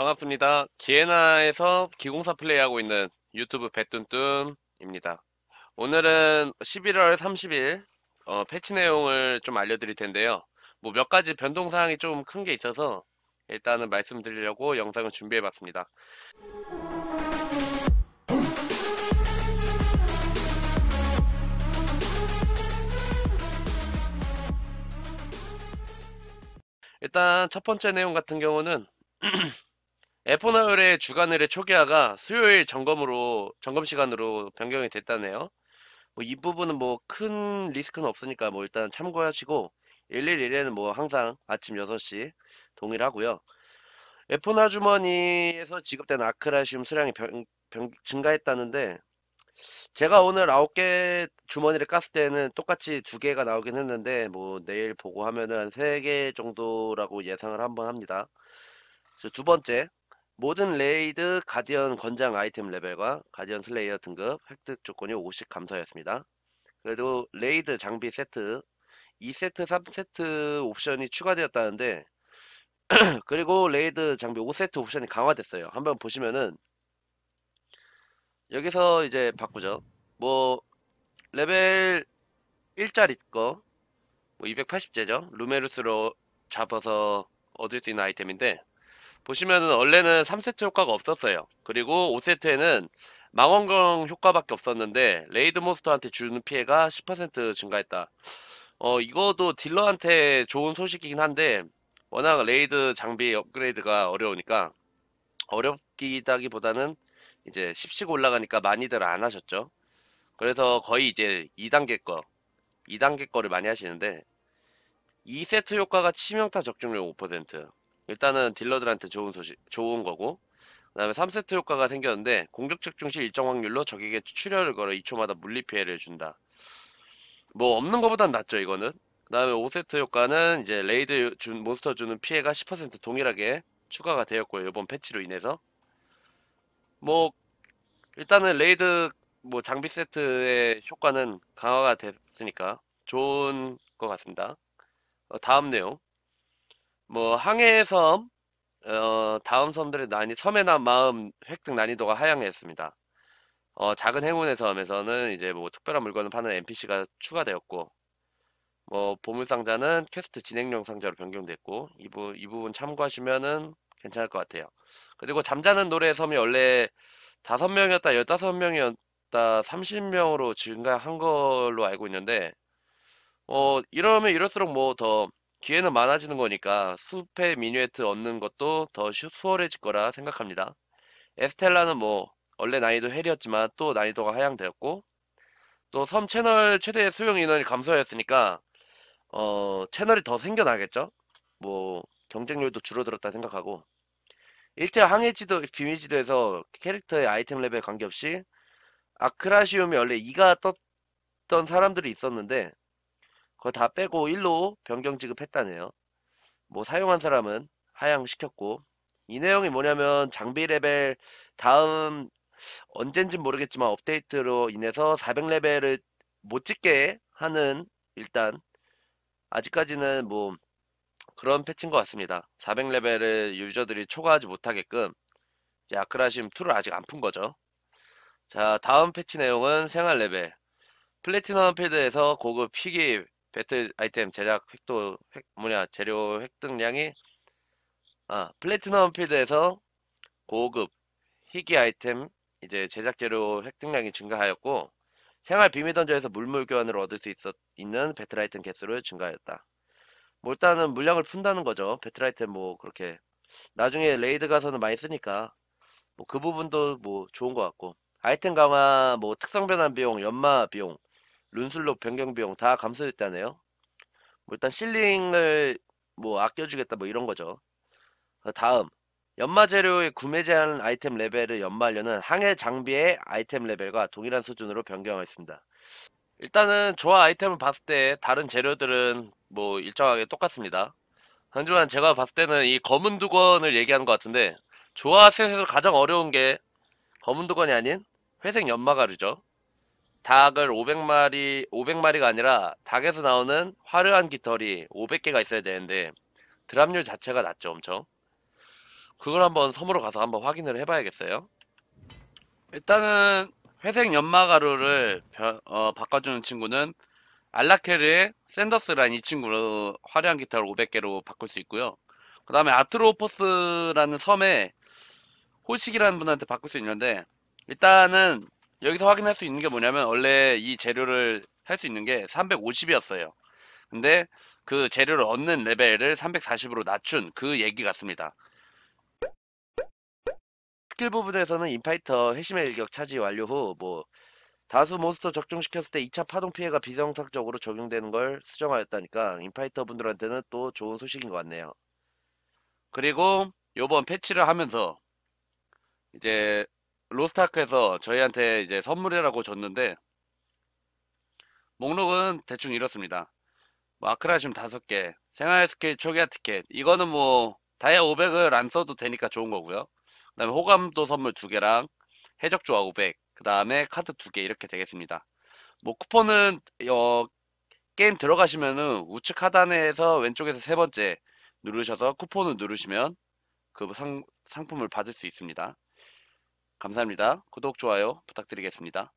반갑습니다. 기에나에서 기공사 플레이하고 있는 유튜브 배뚠뚠입니다. 오늘은 11월 30일 어, 패치 내용을 좀 알려드릴 텐데요. 뭐 몇 가지 변동사항이 좀 큰 게 있어서 일단은 말씀드리려고 영상을 준비해봤습니다. 일단 첫 번째 내용 같은 경우는 F1의 주간 의뢰 초기화가 수요일 점검으로 점검 시간으로 변경이 됐다네요. 뭐 이 부분은 뭐 큰 리스크는 없으니까 뭐 일단 참고하시고 111에는 뭐 항상 아침 6시 동일하고요. F1 아주머니에서 지급된 아크라시움 수량이 변, 변, 증가했다는데 제가 오늘 9개 주머니를 깠을 때는 똑같이 두 개가 나오긴 했는데 뭐 내일 보고 하면은 한 3개 정도라고 예상을 한번 합니다. 두 번째 모든 레이드 가디언 권장 아이템 레벨과 가디언 슬레이어 등급 획득 조건이 50 감소하였습니다. 그래도 레이드 장비 세트 2세트 3세트 옵션이 추가되었다는데 그리고 레이드 장비 5세트 옵션이 강화됐어요. 한번 보시면은 여기서 이제 바꾸죠. 뭐 레벨 1짜리 거, 뭐 280제죠. 루메루스로 잡아서 얻을 수 있는 아이템인데 보시면은 원래는 3세트 효과가 없었어요. 그리고 5세트에는 망원경 효과밖에 없었는데 레이드 몬스터한테 주는 피해가 10% 증가했다. 어 이거도 딜러한테 좋은 소식이긴 한데 워낙 레이드 장비 업그레이드가 어려우니까 어렵기다기보다는 이제 10씩 올라가니까 많이들 안 하셨죠. 그래서 거의 이제 2단계 거, 2단계 거를 많이 하시는데 2세트 효과가 치명타 적중률 5%. 일단은 딜러들한테 좋은 소식, 좋은 거고. 그 다음에 3세트 효과가 생겼는데 공격 적 중 시 일정 확률로 적에게 출혈을 걸어 2초마다 물리 피해를 준다. 뭐 없는 것보단 낫죠 이거는. 그 다음에 5세트 효과는 이제 레이드 준 몬스터 주는 피해가 10% 동일하게 추가가 되었고요 이번 패치로 인해서 뭐 일단은 레이드 뭐 장비 세트의 효과는 강화가 됐으니까 좋은 것 같습니다. 어, 다음 내용 뭐 항해 섬 어, 다음 섬들의 난이 섬의 난 마음 획득 난이도가 하향했습니다. 어, 작은 행운의 섬에서는 이제 뭐 특별한 물건을 파는 NPC가 추가되었고 뭐 보물 상자는 퀘스트 진행용 상자로 변경됐고 이, 부, 이 부분 참고하시면은 괜찮을 것 같아요. 그리고 잠자는 노래 섬이 원래 다섯 명이었다, 열다섯 명이었다, 30명으로 증가한 걸로 알고 있는데, 어, 이러면 이럴수록 뭐더 기회는 많아지는 거니까 숲의 미니웨트 얻는 것도 더 수월해질 거라 생각합니다. 에스텔라는 뭐 원래 난이도 헬이었지만 또 난이도가 하향되었고 또 섬 채널 최대 수용 인원이 감소하였으니까 어 채널이 더 생겨나겠죠? 뭐 경쟁률도 줄어들었다 생각하고 1태 항해 지도 비밀 지도에서 캐릭터의 아이템 레벨 관계없이 아크라시움이 원래 2가 떴던 사람들이 있었는데 그거 다 빼고 1로 변경 지급했다네요. 뭐 사용한 사람은 하향시켰고 이 내용이 뭐냐면 장비 레벨 다음 언젠진 모르겠지만 업데이트로 인해서 400레벨을 못 찍게 하는 일단 아직까지는 뭐 그런 패치인 것 같습니다. 400레벨을 유저들이 초과하지 못하게끔 이제 아크라심 2를 아직 안 푼 거죠. 자 다음 패치 내용은 생활 레벨 플래티넘 필드에서 고급 희귀 배틀 아이템 제작 획도 획, 뭐냐 재료 획득량이 아 플래티넘 필드에서 고급 희귀 아이템 이제 제작 재료 획득량이 증가하였고 생활 비밀 던전에서 물물 교환을 얻을 수 있었, 있는 배틀 아이템 개수를 증가하였다. 뭐 일단은 물량을 푼다는 거죠. 배틀 아이템 뭐 그렇게 나중에 레이드 가서는 많이 쓰니까 뭐 그 부분도 뭐 좋은 것 같고 아이템 강화 뭐 특성 변환 비용 연마 비용 룬슬록 변경 비용 다 감소했다네요. 뭐 일단 실링을 뭐 아껴주겠다 뭐 이런 거죠. 다음 연마 재료의 구매 제한 아이템 레벨을 연마하려는 항해 장비의 아이템 레벨과 동일한 수준으로 변경하였습니다. 일단은 조화 아이템을 봤을 때 다른 재료들은 뭐 일정하게 똑같습니다. 하지만 제가 봤을 때는 이 검은 두건을 얘기하는 것 같은데 조화 셋에서 가장 어려운 게 검은 두건이 아닌 회색 연마가루죠. 닭을 500마리, 500마리가 아니라 닭에서 나오는 화려한 깃털이 500개가 있어야 되는데 드랍률 자체가 낮죠 엄청. 그걸 한번 섬으로 가서 한번 확인을 해봐야겠어요. 일단은 회색 연마가루를 벼- 어, 바꿔주는 친구는 알라케르의 샌더스라는 이 친구로 화려한 기타를 500개로 바꿀 수 있고요. 그 다음에 아트로포스라는 섬에 호식이라는 분한테 바꿀 수 있는데 일단은 여기서 확인할 수 있는 게 뭐냐면 원래 이 재료를 할 수 있는 게 350이었어요. 근데 그 재료를 얻는 레벨을 340으로 낮춘 그 얘기 같습니다. 스킬 부분에서는 인파이터 회심의 일격 차지 완료 후 뭐 다수 몬스터 적중시켰을 때 2차 파동 피해가 비정상적으로 적용되는 걸 수정하였다니까 인파이터 분들한테는 또 좋은 소식인 것 같네요. 그리고 요번 패치를 하면서 이제 로스타크에서 저희한테 이제 선물이라고 줬는데 목록은 대충 이렇습니다. 뭐 아크라심 5개, 생활 스킬 초기화 티켓 이거는 뭐 다이아 500을 안 써도 되니까 좋은 거고요. 그 다음에 호감도 선물 2개랑 해적 조화 500, 그 다음에 카드 2개 이렇게 되겠습니다. 뭐 쿠폰은 어, 게임 들어가시면은 우측 하단에서 왼쪽에서 세 번째 누르셔서 쿠폰을 누르시면 그 상, 상품을 받을 수 있습니다. 감사합니다. 구독, 좋아요 부탁드리겠습니다.